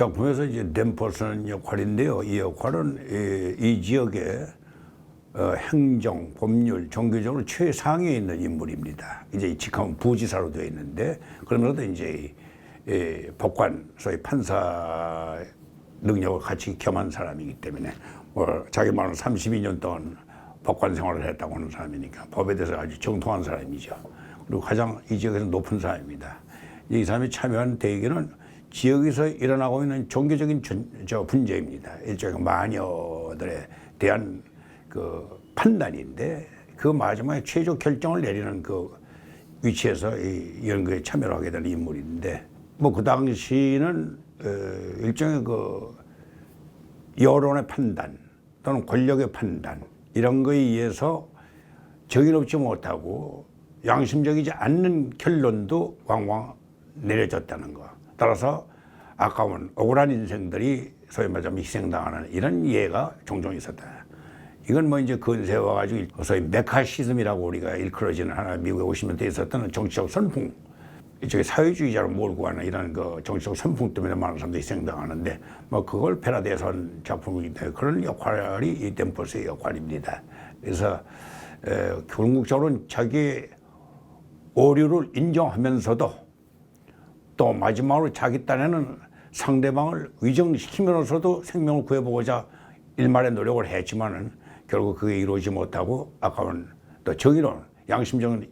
작품에서 이제 댐퍼스는 역할인데요. 이 역할은 이, 이 지역의 어, 행정, 법률, 종교적으로 최상위에 있는 인물입니다. 이제 직함은 부지사로 되어 있는데 그러면서도 이제 이, 이 법관, 소위 판사 능력을 같이 겸한 사람이기 때문에 뭐 자기 말은 32년 동안 법관 생활을 했다고 하는 사람이니까 법에 대해서 아주 정통한 사람이죠. 그리고 가장 이 지역에서 높은 사람입니다. 이 사람이 참여한 대의기는 지역에서 일어나고 있는 종교적인 전- 저 분쟁입니다. 일종의 마녀들에 대한 그 판단인데 그 마지막에 최종 결정을 내리는 그 위치에서 이 연구에 참여를 하게 되는 인물인데 뭐 그 당시는 어, 일종의 그 여론의 판단 또는 권력의 판단 이런 거에 의해서 정의롭지 못하고 양심적이지 않는 결론도 왕왕 내려졌다는 거. 따라서 아까운 억울한 인생들이 소위 말하자면 희생당하는 이런 예가 종종 있었다. 이건 뭐 이제 근세에 와가지고 소위 메카시즘이라고 우리가 일컬어지는 하나 미국에 오시면 돼 있었던 정치적 선풍. 이쪽에 사회주의자로 몰고 가는 이런 그 정치적 선풍 때문에 많은 사람들이 희생당하는데 뭐 그걸 작품이기 때문에 그런 역할이 이 댐퍼스의 역할입니다. 그래서 에, 궁극적으로는 자기 오류를 인정하면서도 또 마지막으로 자기 딴에는 상대방을 위정시키면서도 생명을 구해보고자 일말의 노력을 했지만은 결국 그게 이루어지지 못하고 아까운 또 정의로운 양심적인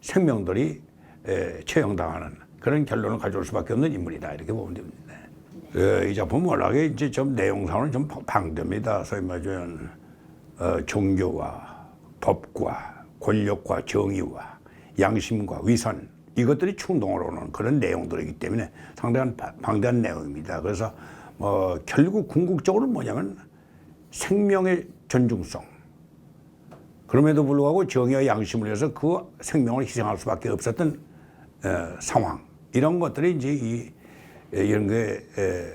생명들이 에, 처형당하는 그런 결론을 가져올 수밖에 없는 인물이다 이렇게 보면 됩니다. 에, 이 작품 워낙에 이제 좀 내용상으로는 좀 방대입니다. 소위 말하면 어, 종교와 법과 권력과 정의와 양심과 위선 이것들이 충동을 오는 그런 내용들이기 때문에 상당한 바- 방대한 내용입니다. 그래서 뭐 결국 궁극적으로 뭐냐면 생명의 존중성 그럼에도 불구하고 정의와 양심을 위해서 그 생명을 희생할 수밖에 없었던 어, 상황 이런 것들이 이제 이 에, 이런 게 에,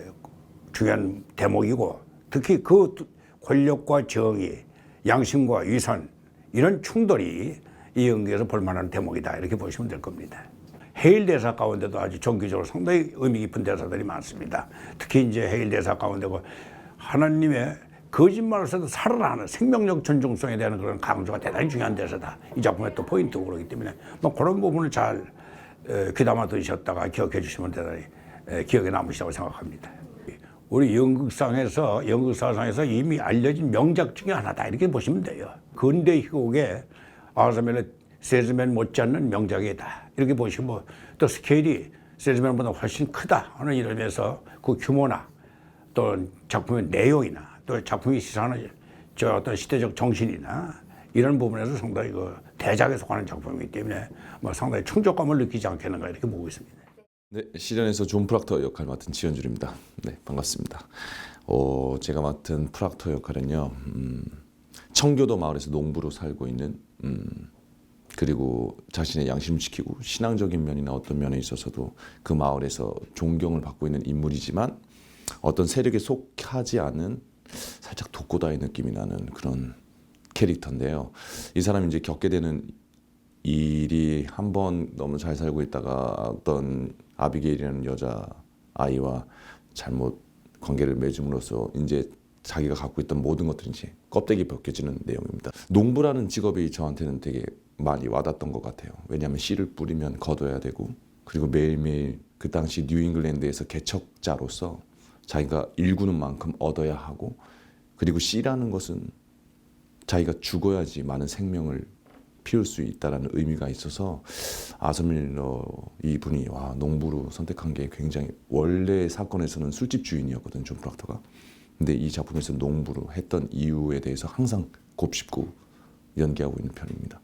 중요한 대목이고 특히 그 권력과 정의, 양심과 위선 이런 충돌이 이 연기에서 볼만한 대목이다 이렇게 보시면 될 겁니다. 헤일 대사 가운데도 아주 종교적으로 상당히 의미 깊은 대사들이 많습니다. 특히 이제 헤일 대사 가운데 그 하나님의 거짓말을 써도 살아나는 생명력 존중성에 대한 그런 강조가 대단히 중요한 대사다. 이 작품의 또 포인트고 그러기 때문에 뭐 그런 부분을 잘 에, 귀담아 들으셨다가 기억해 주시면 대단히 에, 기억에 남으시다고 생각합니다. 우리 연극상에서 연극사상에서 이미 알려진 명작 중에 하나다 이렇게 보시면 돼요. 근대 희곡의 아사멜의 세즈맨 못지않는 명작이다 이렇게 보시고 또 스케일이 세즈맨보다 훨씬 크다 하는 이름에서 그 규모나 또 작품의 내용이나 또 작품이 시사하는 저 어떤 시대적 정신이나 이런 부분에서 상당히 그 대작에 속하는 작품이기 때문에 뭐 상당히 충족감을 느끼지 않겠는가 이렇게 보고 있습니다. 네, 시련에서 존 프락터 역할 맡은 지현줄입니다. 네, 반갑습니다. 어, 제가 맡은 프락터 역할은요, 음, 청교도 마을에서 농부로 살고 있는, 음, 그리고 자신의 양심을 지키고 신앙적인 면이나 어떤 면에 있어서도 그 마을에서 존경을 받고 있는 인물이지만 어떤 세력에 속하지 않은 살짝 독고다의 느낌이 나는 그런 캐릭터인데요. 이 사람이 이제 겪게 되는 일이 한 번 너무 잘 살고 있다가 어떤 아비게일이라는 여자 아이와 잘못 관계를 맺음으로써 이제 자기가 갖고 있던 모든 이제 껍데기 벗겨지는 내용입니다. 농부라는 직업이 저한테는 되게 많이 와닿던 것 같아요. 왜냐하면 씨를 뿌리면 거둬야 되고 그리고 매일매일 그 당시 뉴잉글랜드에서 개척자로서 자기가 일구는 만큼 얻어야 하고 그리고 씨라는 것은 자기가 죽어야지 많은 생명을 피울 수 있다라는 의미가 있어서 아서밀러 이분이 와 농부로 선택한 게 굉장히 원래 사건에서는 술집 주인이었거든 존 프락터가 근데 이 작품에서 농부로 했던 이유에 대해서 항상 곱씹고 연기하고 있는 편입니다.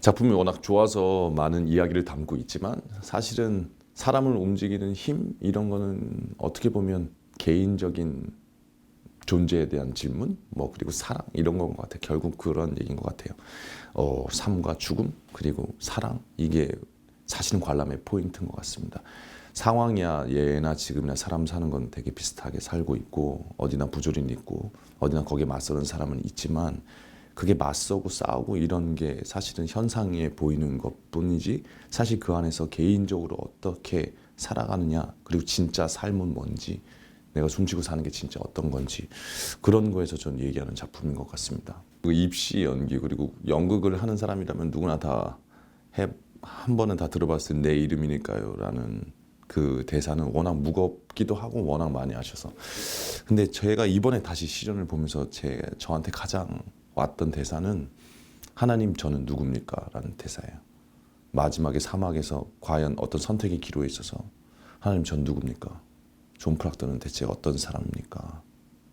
작품이 워낙 좋아서 많은 이야기를 담고 있지만 사실은 사람을 움직이는 힘 이런 거는 어떻게 보면 개인적인 존재에 대한 질문, 뭐 그리고 사랑 이런 건 것 같아요. 결국 그런 얘기인 것 같아요. 어, 삶과 죽음 그리고 사랑 이게 사실은 관람의 포인트인 것 같습니다. 상황이야 예나 지금이나 사람 사는 건 되게 비슷하게 살고 있고 어디나 부조리는 있고 어디나 거기에 맞서는 사람은 있지만 그게 맞서고 싸우고 이런 게 사실은 현상에 보이는 것뿐이지 사실 그 안에서 개인적으로 어떻게 살아가느냐 그리고 진짜 삶은 뭔지 내가 숨쉬고 사는 게 진짜 어떤 건지 그런 거에서 전 얘기하는 작품인 것 같습니다. 그 입시 연기 그리고 연극을 하는 사람이라면 누구나 다해한 번은 다 들어봤을 내 이름이니까요라는 그 대사는 워낙 무겁기도 하고 워낙 많이 하셔서 근데 제가 이번에 다시 시련을 보면서 제 저한테 가장 왔던 대사는 하나님 저는 누굽니까라는 대사예요. 마지막에 사막에서 과연 어떤 선택의 기로에 있어서 하나님 전 누굽니까? 존 프락터는 대체 어떤 사람입니까?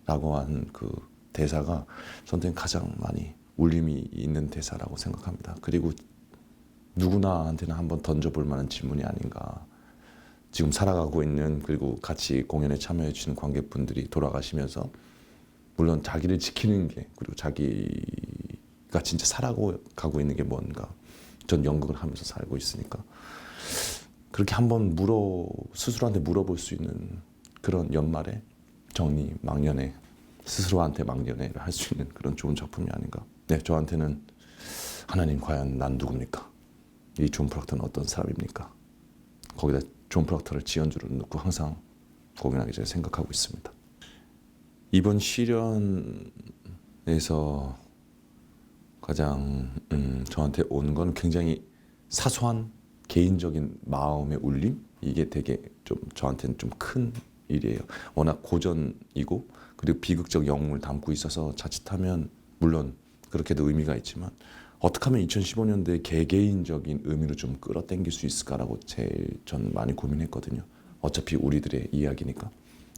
라고 한그 대사가 저한테는 가장 많이 울림이 있는 대사라고 생각합니다. 그리고 누구나한테는 한번 던져볼 만한 질문이 아닌가. 지금 살아가고 있는 그리고 같이 공연에 참여해 주시는 관객분들이 돌아가시면서 물론 자기를 지키는 게 그리고 자기가 진짜 살아가고 있는 게 뭔가 전 연극을 하면서 살고 있으니까 그렇게 한번 물어 스스로한테 물어볼 수 있는 그런 연말에 정리 망년에 스스로한테 망년회를 할 수 있는 그런 좋은 작품이 아닌가. 네, 저한테는 하나님 과연 난 누굽니까? 이 존 프락터는 어떤 사람입니까? 거기다 존 프락터를 지연주로 넣고 항상 공연하기 전에 생각하고 있습니다. 이번 시련에서 가장 음, 저한테 온 건 굉장히 사소한 개인적인 마음의 울림 이게 되게 좀 저한테는 좀 큰 일이에요. 워낙 고전이고 그리고 비극적 영웅을 담고 있어서 자칫하면 물론 그렇게도 의미가 있지만 어떻게 하면 2015년도에 개개인적인 의미로 좀 끌어당길 수 있을까라고 제일 전 많이 고민했거든요. 어차피 우리들의 이야기니까.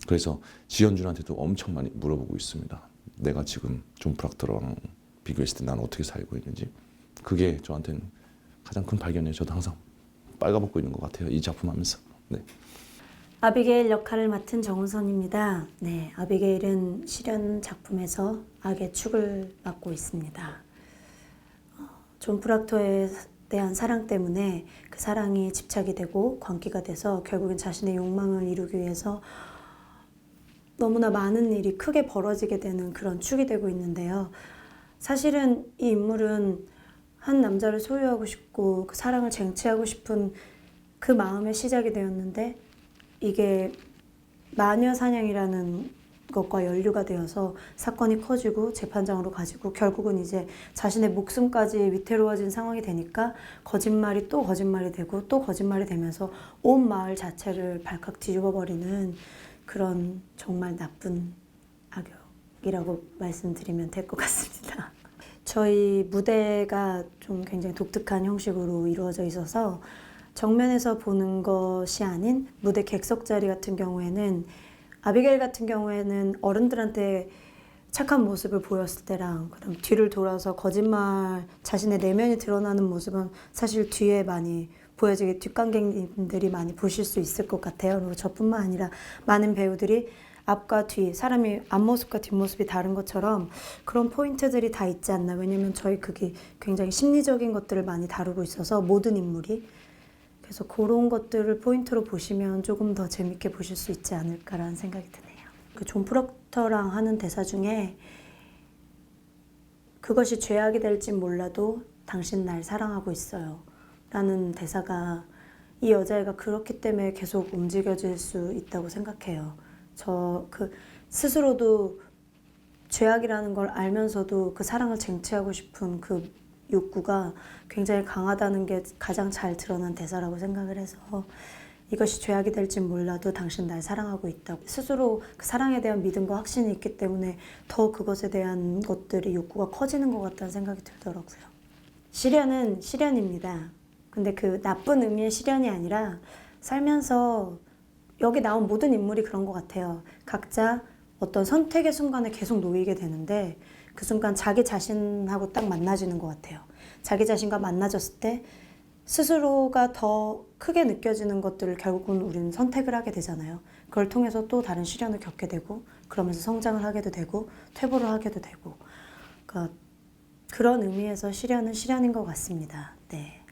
그래서 지연준한테도 엄청 많이 물어보고 있습니다. 내가 지금 존 프락터랑 비교했을 때 난 어떻게 살고 있는지 그게 저한테는 가장 큰 발견이에요. 저도 항상 빨가벗고 있는 것 같아요. 이 작품 하면서. 네. 아비게일 역할을 맡은 정우선입니다. 네, 아비게일은 실현 작품에서 악의 축을 맡고 있습니다. 어, 존 프락토에 대한 사랑 때문에 그 사랑이 집착이 되고 광기가 돼서 결국엔 자신의 욕망을 이루기 위해서 너무나 많은 일이 크게 벌어지게 되는 그런 축이 되고 있는데요. 사실은 이 인물은 한 남자를 소유하고 싶고 그 사랑을 쟁취하고 싶은 그 마음의 시작이 되었는데 이게 마녀 사냥이라는 것과 연루가 되어서 사건이 커지고 재판장으로 가지고 결국은 이제 자신의 목숨까지 위태로워진 상황이 되니까 거짓말이 또 거짓말이 되고 또 거짓말이 되면서 온 마을 자체를 발칵 뒤집어 버리는 그런 정말 나쁜 악역이라고 말씀드리면 될 것 같습니다. 저희 무대가 좀 굉장히 독특한 형식으로 이루어져 있어서 정면에서 보는 것이 아닌 무대 객석 자리 같은 경우에는 아비게일 같은 경우에는 어른들한테 착한 모습을 보였을 때랑 그다음 뒤를 돌아서 거짓말 자신의 내면이 드러나는 모습은 사실 뒤에 많이 보여지게 뒷관객님들이 많이 보실 수 있을 것 같아요. 그리고 저뿐만 아니라 많은 배우들이 앞과 뒤 사람이 앞모습과 뒷모습이 다른 것처럼 그런 포인트들이 다 있지 않나 왜냐면 저희 그게 굉장히 심리적인 것들을 많이 다루고 있어서 모든 인물이 그래서 그런 것들을 포인트로 보시면 조금 더 재밌게 보실 수 있지 않을까라는 생각이 드네요. 그 존 프록터랑 하는 대사 중에 그것이 죄악이 될진 몰라도 당신 날 사랑하고 있어요. 라는 대사가 이 여자애가 그렇기 때문에 계속 움직여질 수 있다고 생각해요. 저 그 스스로도 죄악이라는 걸 알면서도 그 사랑을 쟁취하고 싶은 그 욕구가 굉장히 강하다는 게 가장 잘 드러난 대사라고 생각을 해서 이것이 죄악이 될진 몰라도 당신 날 사랑하고 있다고 스스로 그 사랑에 대한 믿음과 확신이 있기 때문에 더 그것에 대한 것들이 욕구가 커지는 것 같다는 생각이 들더라고요. 시련은 시련입니다. 근데 그 나쁜 의미의 시련이 아니라 살면서 여기 나온 모든 인물이 그런 것 같아요. 각자 어떤 선택의 순간에 계속 놓이게 되는데 그 순간 자기 자신하고 딱 만나지는 것 같아요. 자기 자신과 만나졌을 때 스스로가 더 크게 느껴지는 것들을 결국은 우리는 선택을 하게 되잖아요. 그걸 통해서 또 다른 시련을 겪게 되고 그러면서 성장을 하게도 되고 퇴보를 하게도 되고 그러니까 그런 의미에서 시련은 시련인 것 같습니다. 네.